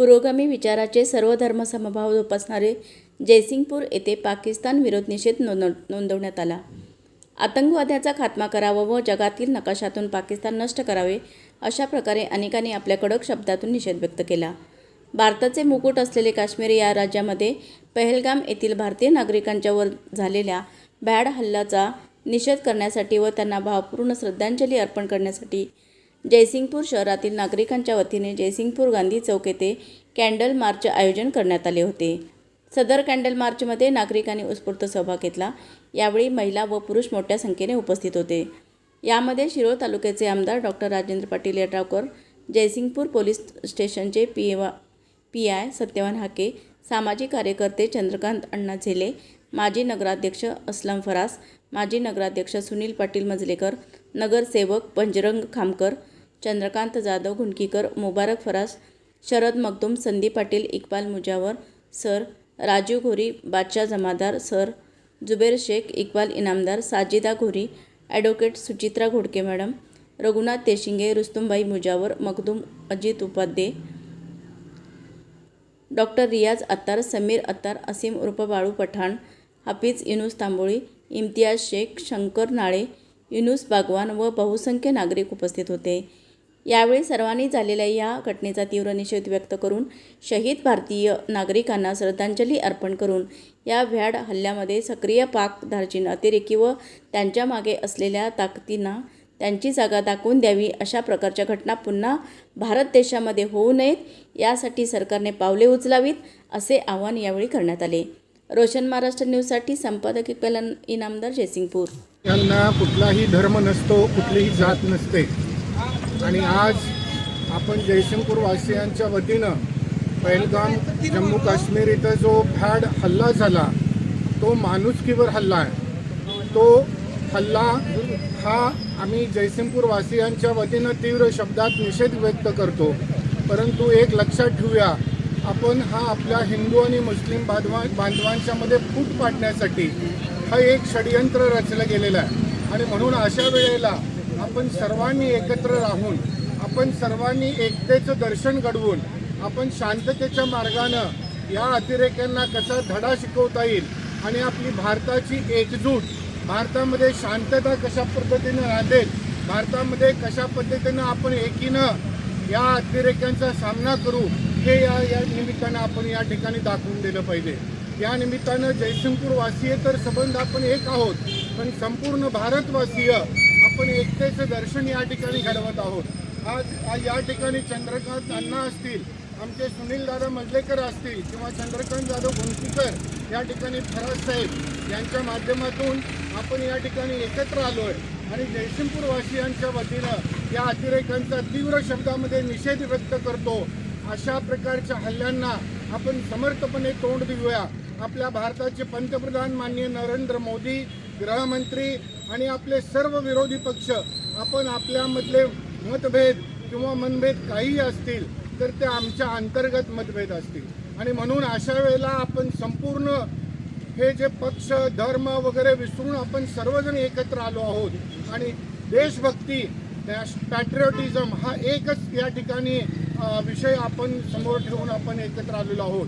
पुरोगामी विचाराचे सर्व धर्मसमभाव जोपासणारे जयसिंगपूर येथे पाकिस्तान विरोध निषेध नोंद नोंदवण्यात आला. आतंकवाद्याचा खात्मा करावा व जगातील नकाशातून पाकिस्तान नष्ट करावे अशा प्रकारे अनेकांनी आपल्या कडक शब्दातून निषेध व्यक्त केला. भारताचे मुकुट असलेले काश्मीर या राज्यामध्ये पहलगाम येथील भारतीय नागरिकांच्यावर झालेल्या भ्याड हल्ल्याचा निषेध करण्यासाठी व त्यांना भावपूर्ण श्रद्धांजली अर्पण करण्यासाठी जयसिंगपूर शहरातील नागरिकांच्या वतीने जयसिंगपूर गांधी चौक येथे कॅन्डल मार्च आयोजन करण्यात आले होते. सदर कॅन्डल मार्चमध्ये नागरिकांनी उत्स्फूर्त सहभाग घेतला. यावेळी महिला व पुरुष मोठ्या संख्येने उपस्थित होते. यामध्ये शिरोळ तालुक्याचे आमदार डॉक्टर राजेंद्र पाटील यड्रावकर जयसिंगपूर पोलीस स्टेशनचे पी वा पी आय सत्यवान हाके सामाजिक कार्यकर्ते चंद्रकांत अण्णा झेले माजी नगराध्यक्ष असलम फरास माजी नगराध्यक्ष सुनील पाटील मजलेकर नगरसेवक Panjarang Khamkar Chandrakant Jadhav Ghunkikar Mubarak Faras Sharad Magdum Sandeep Patil Iqbal Mujawar sir Rajiv Ghori Badshah Jamadar sir Zuber Shaikh Iqbal Inamdar Sajida Ghori advocate Suchitra Ghodke madam Raghunath Teshinge Rustumbai Mujawar Makhdoom Ajit Upadhye doctor Riyaz Attar Sameer Attar असीम उर्फ बाळू पठाण हाफिज युनुस तांबोळी इम्तियाज शेख शंकर नाळे युनुस बागवान व बहुसंख्य नागरिक उपस्थित होते. यावेळी सर्वांनी झालेल्या या घटनेचा तीव्र निषेध व्यक्त करून शहीद भारतीय नागरिकांना श्रद्धांजली अर्पण करून या भ्याड हल्ल्यामध्ये सक्रिय पाक अतिरेकी व त्यांच्या मागे असलेल्या ताकदींना त्यांची जागा दाखवून द्यावी अशा प्रकारच्या घटना पुन्हा भारत देशामध्ये होऊ नयेत यासाठी सरकारने पावले उचलावीत असे आवाहन यावेळी करण्यात आले. रोशन महाराष्ट्र न्यूजसाठी संपादक कलन इनामदार जयसिंगपूर. यांना कुठलाही धर्म नसतो कुठलीही जात नसते. आणि आज आपण जयसिंगपूर वासियांच्या वतीनं पहलगाम जम्मू काश्मीर इथं जो भॅड हल्ला झाला तो माणुसकीवर हल्ला आहे. तो हल्ला हा आम्ही जयसिंगपूर वासियांच्या वतीनं तीव्र शब्दात निषेध व्यक्त करतो. परंतु एक लक्षात ठेवूया आपण हा आपल्या हिंदू आणि मुस्लिम बांधवा बांधवांच्यामध्ये फूट पाडण्यासाठी हा एक षडयंत्र रचलं गेलेलं आहे. आणि म्हणून अशा वेळेला आपण सर्वांनी एकत्र राहून आपण सर्वांनी एकतेचं दर्शन घडवून आपण शांततेच्या मार्गानं या अतिरेक्यांना कसा धडा शिकवता येईल आणि आपली भारताची एकजूट भारतामध्ये शांतता कशा पद्धतीनं राहते भारतामध्ये कशा पद्धतीनं आपण एकीनं या अतिरेक्यांचा सामना करू हे या या निमित्तानं आपण या ठिकाणी दाखवून दिलं पाहिजे. या निमित्तानं जयसिंगपूरवासीय तर संबंध आपण एक आहोत पण संपूर्ण भारतवासीय आपण एकतेचं दर्शन या ठिकाणी घडवत आहोत. आज या ठिकाणी चंद्रकांत अण्णा असतील आमचे सुनील दादा मजलेकर असतील किंवा चंद्रकांत जाधव गुंडकीकर या ठिकाणी फराज साहेब यांच्या माध्यमातून आपण या ठिकाणी एकत्र आलो आहे आणि जयसिंगपूरवासियांच्या वतीनं या अतिरेकांचा तीव्र शब्दामध्ये निषेध व्यक्त करतो. अशा प्रकारच्या हल्ल्यांना आपण समर्थपणे तोंड देऊया. आपल्या भारताचे पंतप्रधान माननीय नरेंद्र मोदी गृहमंत्री आणि आपले सर्व विरोधी पक्ष आपण आपल्यामधले मतभेद किंवा मनभेद काहीही असतील तर ते आमच्या अंतर्गत मतभेद असतील. आणि म्हणून अशा वेळेला आपण संपूर्ण हे जे पक्ष धर्म वगैरे विसरून आपण सर्वजण एकत्र आलो आहोत. आणि देशभक्ती पॅट्रिओटिझम हा एकच या ठिकाणी विषय आपण समोर ठेवून आपण एकत्र आलेलो आहोत.